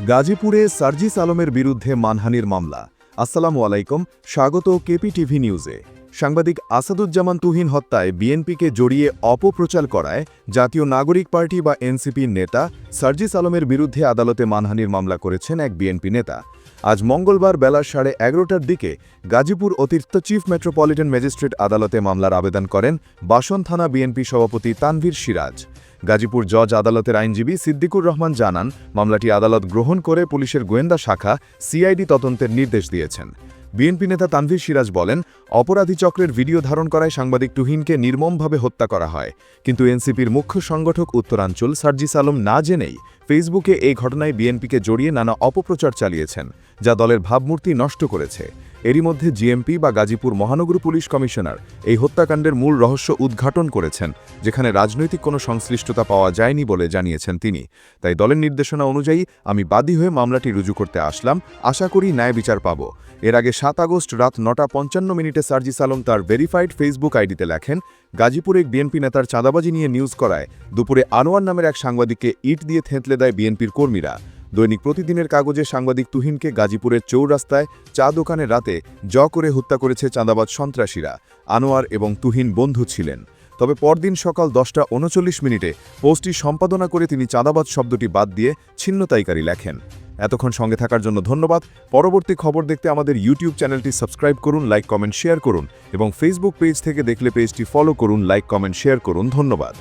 গাজীপুরে সার্জিস আলমের বিরুদ্ধে মানহানির মামলা। আসসালামু আলাইকুম, স্বাগত কেপি টিভি নিউজে। সাংবাদিক আসাদুজ্জামান তুহিন হত্যায় বিএনপিকে জড়িয়ে অপপ্রচার করায় জাতীয় নাগরিক পার্টি বা এনসিপির নেতা সার্জিস আলমের বিরুদ্ধে আদালতে মানহানির মামলা করেছেন এক বিএনপি নেতা। আজ মঙ্গলবার বেলা সাড়ে এগারোটার দিকে গাজীপুর অতিরিক্ত চিফ মেট্রোপলিটন ম্যাজিস্ট্রেট আদালতে মামলার আবেদন করেন বাসন থানা বিএনপি সভাপতি তানভীর সিরাজ। গাজীপুর জজ আদালতের আইনজীবী সিদ্দিকুর রহমান জানান, মামলাটি আদালত গ্রহণ করে পুলিশের গোয়েন্দা শাখা সিআইডি তদন্তের নির্দেশ দিয়েছেন। বিএনপি নেতা তানভীর সিরাজ বলেন, অপরাধী চক্রের ভিডিও ধারণ করায় সাংবাদিক তুহিনকে নির্মমভাবে হত্যা করা হয়। কিন্তু এনসিপির মুখ্য সংগঠক উত্তরাঞ্চল সার্জিস আলম না জেনেই ফেসবুকে এই ঘটনায় বিএনপিকে জড়িয়ে নানা অপপ্রচার চালিয়েছেন, যা দলের ভাবমূর্তি নষ্ট করেছে। এরই মধ্যে জিএমপি বা গাজীপুর মহানগর পুলিশ কমিশনার এই হত্যাকাণ্ডের মূল রহস্য উদ্ঘাটন করেছেন, যেখানে রাজনৈতিক কোনো সংশ্লিষ্টতা পাওয়া যায়নি বলে জানিয়েছেন তিনি। তাই দলের নির্দেশনা অনুযায়ী আমি বাদী হয়ে মামলাটি রুজু করতে আসলাম, আশা করি ন্যায় বিচার পাব। এর আগে সাত আগস্ট রাত নটা পঞ্চান্ন মিনিটে সার্জিস আলম তার ভেরিফাইড ফেসবুক আইডিতে লেখেন, গাজীপুরে এক বিএনপি নেতার চাঁদাবাজি নিয়ে নিউজ করায়। দুপুরে আনোয়ার নামের এক সাংবাদিককে ইট দিয়ে থেঁতলে দেয় বিএনপির কর্মীরা। দৈনিক প্রতিদিনের কাগজে সাংবাদিক তুহিনকে গাজীপুরের চৌরাস্তায় চা দোকানে রাতে জ করে হত্যা করেছে চাঁদাবাজ সন্ত্রাসীরা। আনোয়ার এবং তুহিন বন্ধু ছিলেন। তবে পরদিন সকাল দশটা উনচল্লিশ মিনিটে পোস্টটি সম্পাদনা করে তিনি চাঁদাবাজ শব্দটি বাদ দিয়ে ছিন্নতাইকারী লেখেন। এতক্ষণ সঙ্গে থাকার জন্য ধন্যবাদ। পরবর্তী খবর দেখতে আমাদের ইউটিউব চ্যানেলটি সাবস্ক্রাইব করুন, লাইক, কমেন্ট, শেয়ার করুন এবং ফেসবুক পেজ থেকে দেখলে পেজটি ফলো করুন লাইক কমেন্ট শেয়ার করুন। ধন্যবাদ।